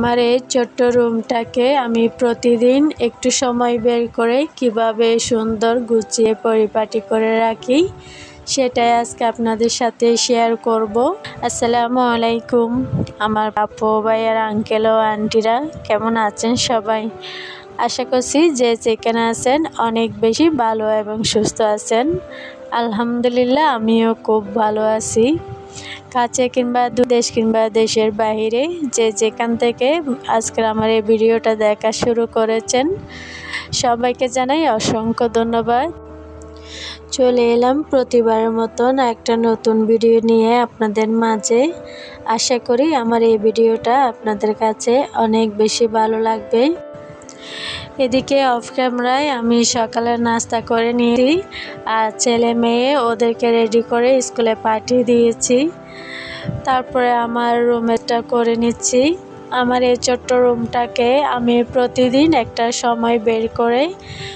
আমার এই ছোট্ট রুমটাকে আমি প্রতিদিন একটু সময় বের করে কীভাবে সুন্দর গুছিয়ে পরিপাটি করে রাখি, সেটাই আজকে আপনাদের সাথে শেয়ার করব। আসসালামু আলাইকুম, আমার বাপু ভাইয়ার আঙ্কেল ও আন্টিরা কেমন আছেন সবাই? আশা করছি যে যেখানে আছেন অনেক বেশি ভালো এবং সুস্থ আছেন। আলহামদুলিল্লাহ, আমিও খুব ভালো আছি। কাছে কিংবা দেশ কিংবা দেশের বাহিরে যে যেখান থেকে আজকের আমার এই ভিডিওটা দেখা শুরু করেছেন, সবাইকে জানাই অসংখ্য ধন্যবাদ। চলে এলাম প্রতিবারের মতন একটা নতুন ভিডিও নিয়ে আপনাদের মাঝে। আশা করি আমার এই ভিডিওটা আপনাদের কাছে অনেক বেশি ভালো লাগবে। এদিকে অফ ক্যামেরায় আমি সকালে নাস্তা করে নিয়েছি আর ছেলে মেয়ে ওদেরকে রেডি করে স্কুলে পাঠিয়ে দিয়েছি। তারপরে আমার রুমেরটা করে নিচ্ছি। আমার এই ছোট্ট রুমটাকে আমি প্রতিদিন একটা সময় বের করে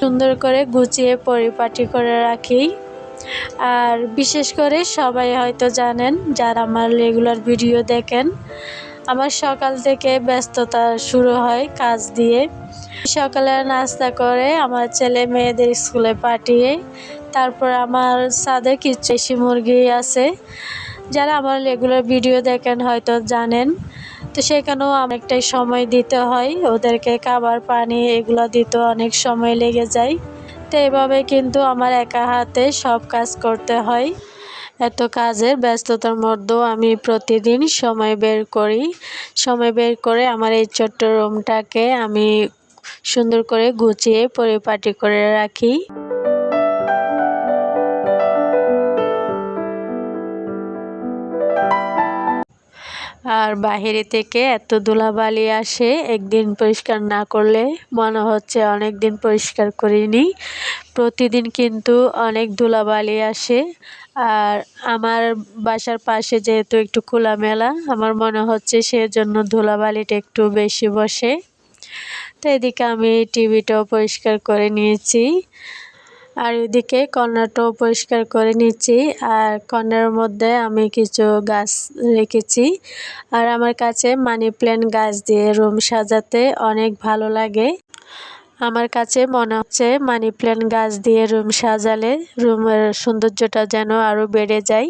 সুন্দর করে গুছিয়ে পরিপাটি করে রাখি। আর বিশেষ করে সবাই হয়তো জানেন, যারা আমার রেগুলার ভিডিও দেখেন, আমার সকাল থেকে ব্যস্ততা শুরু হয় কাজ দিয়ে। সকালে নাস্তা করে আমার ছেলে মেয়েদের স্কুলে পাঠিয়ে, তারপর আমার সাদে কিছু মুরগি আছে। যারা আমার রেগুলার ভিডিও দেখেন হয়তো জানেন। তো সেখানেও অনেকটাই সময় দিতে হয়। ওদেরকে খাবার, পানি এগুলো দিতে অনেক সময় লেগে যায়। তো এভাবে কিন্তু আমার একা হাতে সব কাজ করতে হয়। এত কাজের ব্যস্ততার মধ্যেও আমি প্রতিদিন সময় বের করি। সময় বের করে আমার এই ছোট্ট রুমটাকে আমি সুন্দর করে গুছিয়ে পরিপাটি করে রাখি। আর বাহিরে থেকে এত ধুলাবালি আসে, একদিন পরিষ্কার না করলে মনে হচ্ছে অনেক দিন পরিষ্কার করিনি। প্রতিদিন কিন্তু অনেক ধুলাবালি আসে। আর আমার বাসার পাশে যেহেতু একটু খোলামেলা, আমার মনে হচ্ছে সেজন্য ধুলাবালিটা একটু বেশি বসে। তো এদিকে আমি টিভিটাও পরিষ্কার করে নিয়েছি। আর এদিকে কর্নারটাও পরিষ্কার করে নিচ্ছি আর কর্নারের মধ্যে আমি কিছু গাছ রেখেছি। আর আমার কাছে মানি প্ল্যান্ট গাছ দিয়ে রুম সাজাতে অনেক ভালো লাগে। আমার কাছে মনে হচ্ছে মানি প্ল্যান্ট গাছ দিয়ে রুম সাজালে রুমের সৌন্দর্যটা যেন আরও বেড়ে যায়।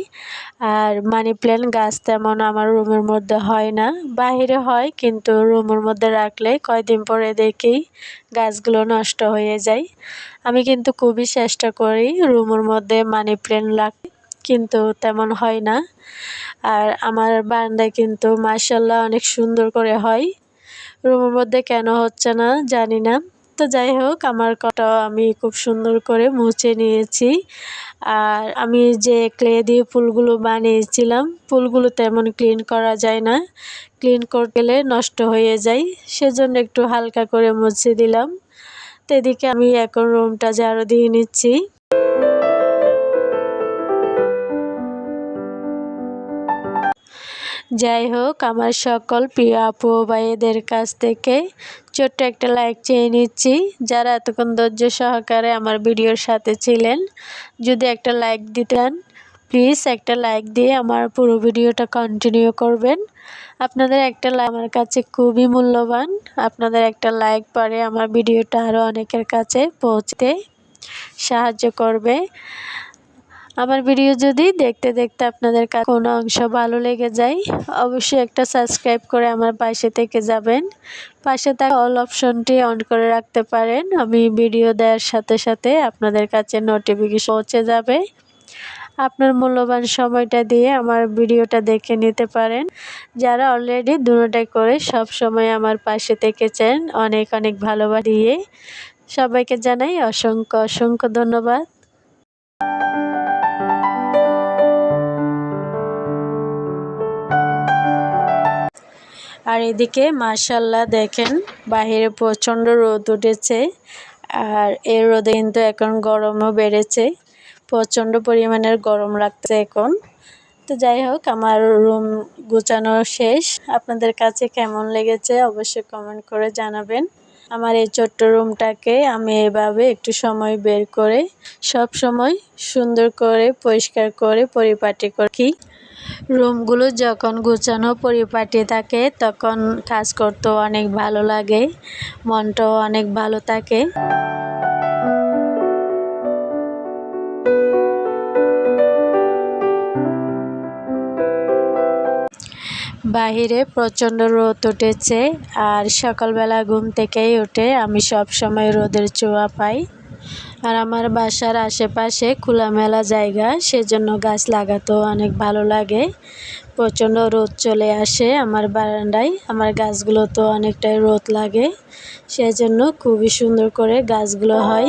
আর মানি প্ল্যান্ট গাছ তেমন আমার রুমের মধ্যে হয় না। বাহিরে হয়, কিন্তু রুমের মধ্যে রাখলে কয়দিন পরে দেখি গাছগুলো নষ্ট হয়ে যায়। আমি কিন্তু খুবই চেষ্টা করি রুমের মধ্যে মানি প্ল্যান্ট রাখতে কিন্তু তেমন হয় না। আর আমার বারান্দায় কিন্তু মার্শাল্লাহ অনেক সুন্দর করে হয়। রুমের মধ্যে কেন হচ্ছে না জানি না। তো যাই হোক, আমার কটাও আমি খুব সুন্দর করে মুছে নিয়েছি। আর আমি যে ক্লে দিয়ে ফুলগুলো বানিয়েছিলাম, ফুলগুলো তেমন ক্লিন করা যায় না। ক্লিন করতে গেলে নষ্ট হয়ে যায়, সেজন্য একটু হালকা করে মুছে দিলাম। তো এদিকে আমি এখন রুমটা ঝাড়ু দিয়ে নিচ্ছি। যাই হোক, আমার সকল প্রিয় আপু ভাইদের কাছ থেকে ছোট্ট একটা লাইক চেয়ে নিচ্ছি। যারা এতক্ষণ ধৈর্য সহকারে আমার ভিডিওর সাথে ছিলেন, যদি একটা লাইক দিতেন প্লিজ একটা লাইক দিয়ে আমার পুরো ভিডিওটা কন্টিনিউ করবেন। আপনাদের একটা লাইক আমার কাছে খুবই মূল্যবান। আপনাদের একটা লাইক পরে আমার ভিডিওটা আরও অনেকের কাছে পৌঁছতে সাহায্য করবে। আমার ভিডিও যদি দেখতে দেখতে আপনাদের কোনো অংশ ভালো লেগে যায়, অবশ্যই একটা সাবস্ক্রাইব করে আমার পাশে থেকে যাবেন। পাশে থাকা অল অপশনটি অন করে রাখতে পারেন। আমি ভিডিও দেওয়ার সাথে সাথে আপনাদের কাছে নোটিফিকেশন পৌঁছে যাবে। আপনার মূল্যবান সময়টা দিয়ে আমার ভিডিওটা দেখে নিতে পারেন। যারা অলরেডি দুটাই করে সব সময় আমার পাশে থেকেছেন, অনেক অনেক ভালোবাসা দিয়ে সবাইকে জানাই অসংখ্য অসংখ্য ধন্যবাদ। আর এদিকে মার্শাল্লাহ দেখেন, বাহিরে প্রচণ্ড রোদ উঠেছে আর এই রোদে কিন্তু এখন গরমও বেড়েছে, প্রচণ্ড পরিমাণের গরম লাগছে এখন। তো যাই হোক, আমার রুম গুছানো শেষ। আপনাদের কাছে কেমন লেগেছে অবশ্যই কমেন্ট করে জানাবেন। আমার এই ছোট্ট রুমটাকে আমি এভাবে একটু সময় বের করে সব সময় সুন্দর করে, পরিষ্কার করে, পরিপাটি করি। রুমগুলো যখন গুছানো পরিপাটি থাকে, তখন কাজ করতেও অনেক ভালো লাগে। মনটাও অনেক ভালো থাকে। বাহিরে প্রচণ্ড রোদ উঠেছে, আর সকালবেলা ঘুম থেকেই উঠে আমি সব সময় রোদের চোয়া পাই। আর আমার বাসার আশেপাশে খোলামেলা জায়গা, সেজন্য গাছ লাগাতেও অনেক ভালো লাগে। প্রচণ্ড রোদ চলে আসে আমার বারান্দায়, আমার গাছগুলো তো অনেকটাই রোদ লাগে, সেজন্য খুবই সুন্দর করে গাছগুলো হয়।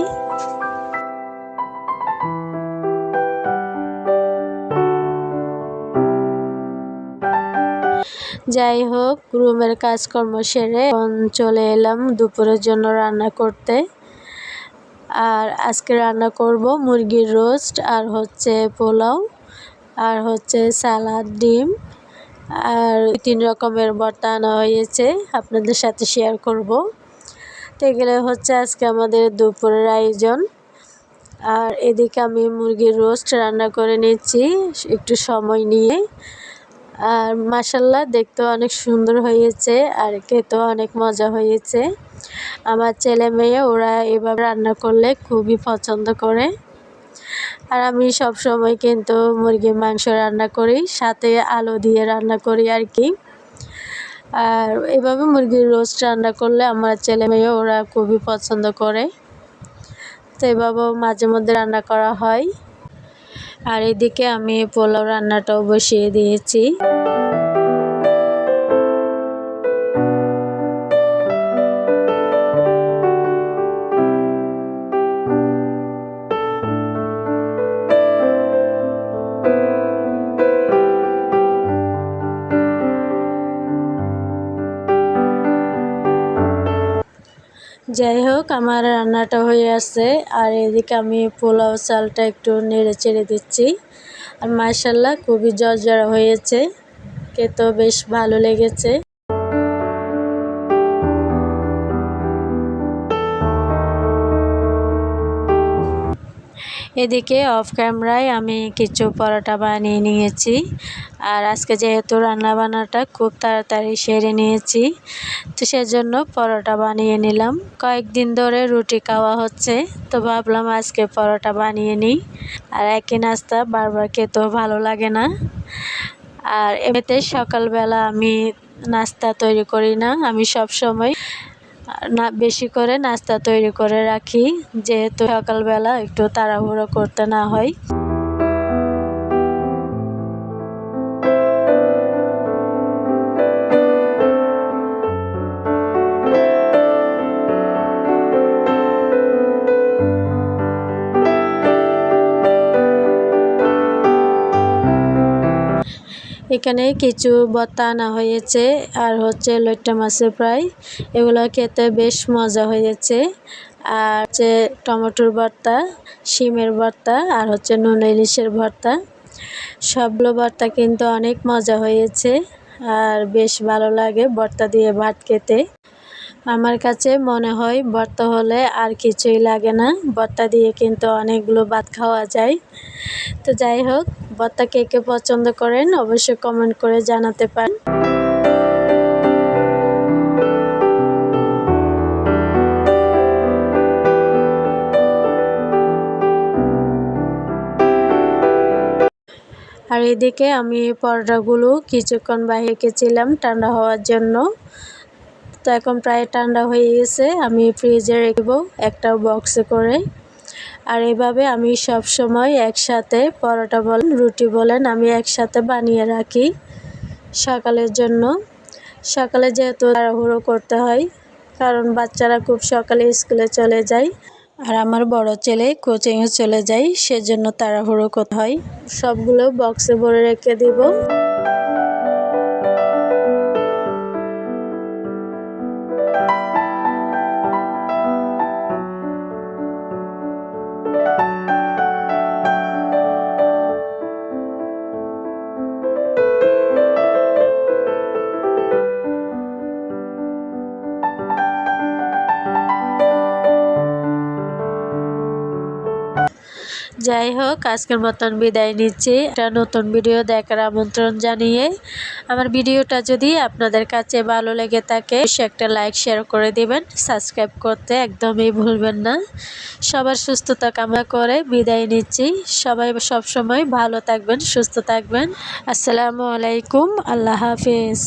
যাই হোক, রুমের কাজকর্ম সেরে চলে এলাম দুপুরের জন্য রান্না করতে। আর আজকে রান্না করব মুরগির রোস্ট আর হচ্ছে পোলাও আর হচ্ছে সালাদ, ডিম আর তিন রকমের ভর্তা আনা হয়েছে, আপনাদের সাথে শেয়ার করব। তো এগুলো হচ্ছে আজকে আমাদের দুপুরের আয়োজন। আর এদিকে আমি মুরগির রোস্ট রান্না করে নিচ্ছি, একটু সময় নিয়ে। আর মাসাল্লাহ দেখতে অনেক সুন্দর হয়েছে আর খেতেও অনেক মজা হয়েছে। আমার ছেলে মেয়ে, ওরা এভাবে রান্না করলে খুবই পছন্দ করে। আর আমি সব সময় কিন্তু মুরগির মাংস রান্না করি, সাথে আলু দিয়ে রান্না করি আর কি। আর এভাবে মুরগির রোস্ট রান্না করলে আমার ছেলে মেয়ে, ওরা খুবই পছন্দ করে। তো এভাবেও মাঝে মধ্যে রান্না করা হয়। আর এদিকে আমি পোলাও রান্নাটাও বসিয়ে দিয়েছি। যাই হোক আমার রান্নাটা হয়ে আছে। আর এদিকে আমি পোলাও চালটা একটু নেড়ে চেড়ে দিচ্ছি। আর মার্শাল্লাহ খুবই জর্জরা হয়েছে। খেতেও বেশ ভালো লেগেছে। এদিকে অফ ক্যামেরায় আমি কিছু পরোটা বানিয়ে নিয়েছি। আর আজকে যেহেতু রান্না বান্নাটা খুব তাড়াতাড়ি সেরে নিয়েছি, তো সেজন্য পরোটা বানিয়ে নিলাম। কয়েকদিন ধরে রুটি খাওয়া হচ্ছে, তো ভাবলাম আজকে পরোটা বানিয়ে নিই। আর একই নাস্তা বারবার খেতেও ভালো লাগে না। আর এমনিতে সকালবেলা আমি নাস্তা তৈরি করি না, আমি সব সময় না বেশি করে নাস্তা তৈরি করে রাখি যেহেতু সকালবেলা একটু তাড়াহুড়ো করতে না হয়। এখানে কিছু ভর্তা আনা হয়েছে আর হচ্ছে লইট্টা মাছের ফ্রাই। এগুলো খেতে বেশ মজা হয়েছে। আর হচ্ছে টমেটোর ভর্তা, শিমের ভর্তা আর হচ্ছে নুন ইলিশের ভর্তা। সবগুলো ভর্তা কিন্তু অনেক মজা হয়েছে আর বেশ ভালো লাগে ভর্তা দিয়ে ভাত খেতে। আমার কাছে মনে হয় ভর্তা হলে আর কিছুই লাগে না। ভর্তা দিয়ে কিন্তু অনেকগুলো ভাত খাওয়া যায়। তো যাই হোক, ভর্তা কে কে পছন্দ করেন অবশ্যই কমেন্ট করে জানাতে পারেন। আর এদিকে আমি পরোটাগুলো কিছুক্ষণ বাইরে রেখেছিলাম ঠান্ডা হওয়ার জন্য। তো এখন প্রায় ঠান্ডা হয়ে গেছে, আমি ফ্রিজে রেখব একটা বক্সে করে। আর এভাবে আমি সব সময় একসাথে পরোটা বলেন, রুটি বলেন, আমি একসাথে বানিয়ে রাখি সকালের জন্য। সকালে যেহেতু তাড়াহুড়ো করতে হয়, কারণ বাচ্চারা খুব সকালে স্কুলে চলে যায়। আর আমার বড় ছেলে কোচিংয়ে চলে যায়, সেজন্য তাড়াহুড়ো করতে হয়। সবগুলো বক্সে ভরে রেখে দিব। Thank you. যাই হোক আজকের মতন বিদায় নিচ্ছি। একটা নতুন ভিডিও দেখার আমন্ত্রণ জানিয়ে আমার ভিডিওটা যদি আপনাদের কাছে ভালো লেগে থাকে একটা লাইক শেয়ার করে দিবেন। সাবস্ক্রাইব করতে একদমই ভুলবেন না। সবার সুস্থতা কামনা করে বিদায় নিচ্ছি। সবাই সবসময় ভালো থাকবেন, সুস্থ থাকবেন। আসসালামু আলাইকুম। আল্লাহ হাফিজ।